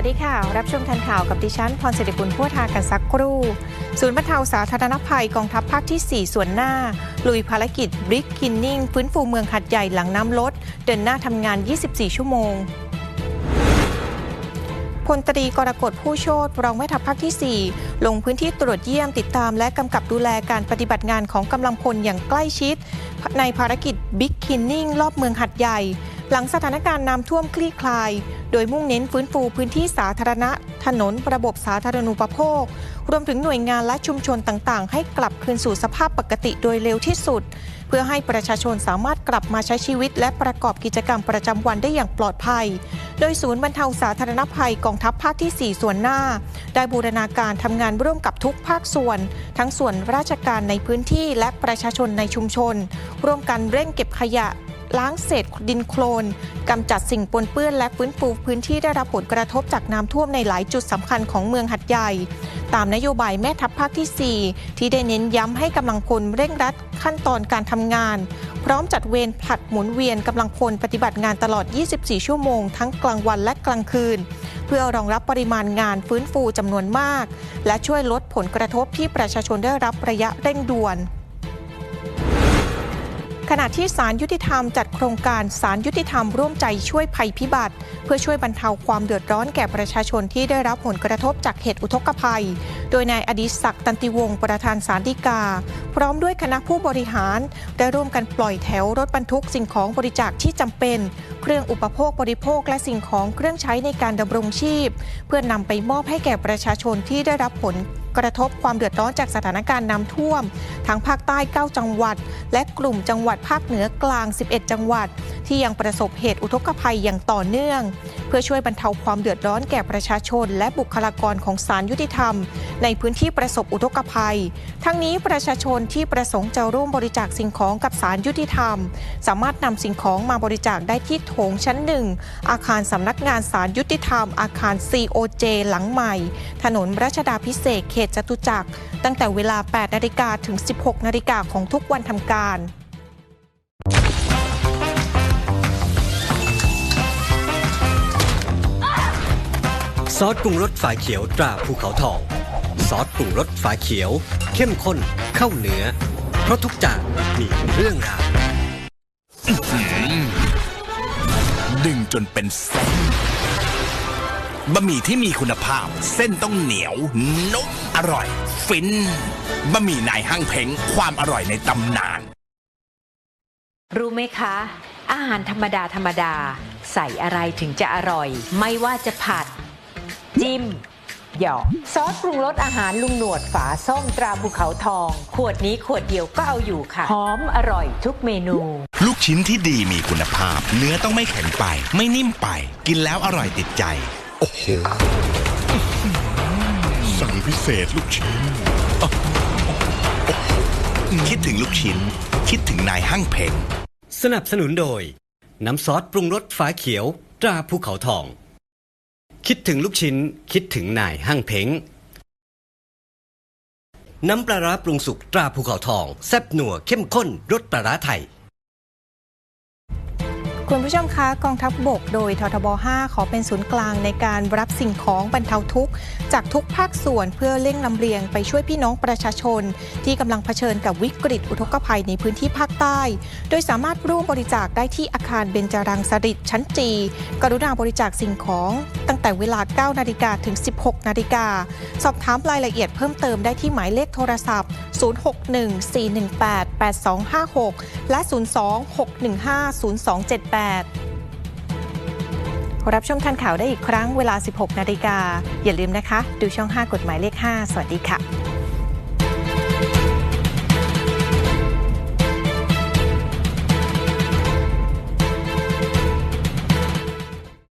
วัสดีค่ะ รับชมทันข่าวกับดิฉันพรศิริกุลพัวทากันสักครู่ ศูนย์บรรเทาสาธารณภัยกองทัพภาคที่ 4 ส่วนหน้า ลุยภารกิจบริกคินนิ่ง ฟื้นฟูเมืองหัดใหญ่หลังน้ำลด เดินหน้าทำงาน 24 ชั่วโมงพลตรีกรกฎผู้โชตรองแม่ทัพภาคที่ 4 ลงพื้นที่ตรวจเยี่ยมติดตามและกำกับดูแลการปฏิบัติงานของกำลังพลอย่างใกล้ชิด ในภารกิจบิ๊กคินนิ่งรอบเมืองหัดใหญ่ หลังสถานการณ์น้ำท่วมคลี่คลาย โดยมุ่งเน้นฟื้นฟูพื้นที่สาธารณะ ถนนระบบสาธารณูปโภค รวมถึงหน่วยงานและชุมชนต่างๆ ให้กลับคืนสู่สภาพปกติโดยเร็วที่สุด เพื่อให้ประชาชนสามารถกลับมาใช้ชีวิต และประกอบกิจกรรมประจำวันได้อย่างปลอดภัย โดยศูนย์บรรเทาสาธารณภัยกองทัพภาคที่ 4 ส่วนหน้า ได้บูรณาการทำงานร่วมกับทุกภาคส่วน ทั้งส่วนราชการในพื้นที่และประชาชนในชุมชน ร่วมกันเร่งเก็บขยะ ล้างเศษดินโคลนกำจัดสิ่งปนเปื้อนและฟื้นฟูพื้นที่ได้รับผลกระทบจากน้ำท่วมในหลายจุดสำคัญของเมืองหัดใหญ่ ตามนโยบายแม่ทัพภาคที่ 4 ที่ได้เน้นย้ำให้กำลังพลเร่งรัดขั้นตอนการทำงาน พร้อมจัดเวรผลัดหมุนเวียนกำลังพลปฏิบัติงานตลอด 24 ชั่วโมง ทั้งกลางวันและกลางคืน เพื่อรองรับปริมาณงานฟื้นฟูจำนวนมาก และช่วยลดผลกระทบที่ประชาชนได้รับระยะเร่งด่วน ขณะที่ศาลยุติธรรมจัดโครงการศาลยุติธรรมร่วมใจช่วยภัยพิบัติ เพื่อช่วยบรรเทาความเดือดร้อนแก่ประชาชนที่ได้รับผลกระทบจากเหตุอุทกภัย โดยนายอดิศักดิ์ตันติวงศ์ประธานศาลฎีกา พร้อมด้วยคณะผู้บริหาร ได้ร่วมกันปล่อยแถวรถบรรทุกสิ่งของบริจาคที่จำเป็น เครื่องอุปโภคบริโภคและสิ่งของเครื่องใช้ในการดำรงชีพ เพื่อนำไปมอบให้แก่ประชาชนที่ได้รับผล กระทบความเดือดร้อนจากสถานการณ์น้ำท่วม ทั้งภาคใต้ 9 จังหวัด และกลุ่มจังหวัดภาคเหนือกลาง 11 จังหวัด ที่ยังประสบเหตุอุทกภัยอย่างต่อเนื่อง เพื่อช่วยบรรเทาความเดือดร้อนแก่ประชาชน และบุคลากรของศาลยุติธรรม ในพื้นที่ประสบอุทกภัย ทั้งนี้ประชาชนที่ประสงค์จะร่วมบริจาคสิ่งของกับศาลยุติธรรม สามารถนำสิ่งของมาบริจาคได้ที่โถงชั้นหนึ่งอาคารสำนักงานศาลยุติธรรม อาคาร COJ หลังใหม่ ถนนรัชดาพิเศษเขตจตุจักร ตั้งแต่เวลา 8 นาฬิกาถึง 16 นาฬิกาของทุกวันทำการซอสปรุงรสฝาเขียวตราภูเขาทอง ซอสปรุงรสฝาเขียว เข้มข้นเข้าเนื้อ เพราะทุกจานมีเรื่องราวดึงจนเป็นเส้น บะหมี่ที่มีคุณภาพ เส้นต้องเหนียวนุ่มอร่อย ฟินบะหมี่นายห้างเพ้งความอร่อยในตำนาน รู้ไหมคะ อาหารธรรมดาธรรมดา ใส่อะไรถึงจะอร่อย ไม่ว่าจะผัด จิ้ม หยอกซอสปรุงรสอาหารลุงหนวดฝาส้มตราภูเขาทอง ขวดนี้ขวดเดียวก็เอาอยู่ค่ะหอมอร่อยทุกเมนู ลูกชิ้นที่ดีมีคุณภาพ เนื้อต้องไม่แข็งไป ไม่นิ่มไป กินแล้วอร่อยติดใจ โอ้โหสั่งพิเศษลูกชิ้น คิดถึงลูกชิ้น คิดถึงนายห้างเพงสนับสนุนโดย น้ำซอสปรุงรสฝาเขียว ตราภูเขาทอง คิดถึงลูกชิ้น คิดถึงนายห้างเพงน้ำปลาร้าปรุงสุกตราภูเขาทอง แซ่บหนัวเข้มข้นรสปลาร้าไทย คุณผู้ชมคะกองทัพบบกโดยททบ 5 ขอเป็นศูนย์กลางในการรับสิ่งของบรรเทาทุกข์ จากทุกภาคส่วนเพื่อเร่งลำเลียงไปช่วยพี่น้องประชาชน ที่กำลังเผชิญกับวิกฤตอุทกภัยในพื้นที่ภาคใต้ โดยสามารถร่วมบริจาคได้ที่อาคารเบญจรังสฤษดิ์ชั้นจีกรุณาบริจาคสิ่งของตั้งแต่เวลา 9 นาฬิกาถึง 16 นาฬิกา สอบถามรายละเอียดเพิ่มเติมได้ที่หมายเลขโทรศัพท์ 061-418-8256 และ 02-615-0278รับชมทันข่าวได้อีกครั้งเวลา 16 นาฬิกา อย่าลืมนะคะ ดูช่อง 5 กฎหมายเลข 5 สวัสดีค่ะ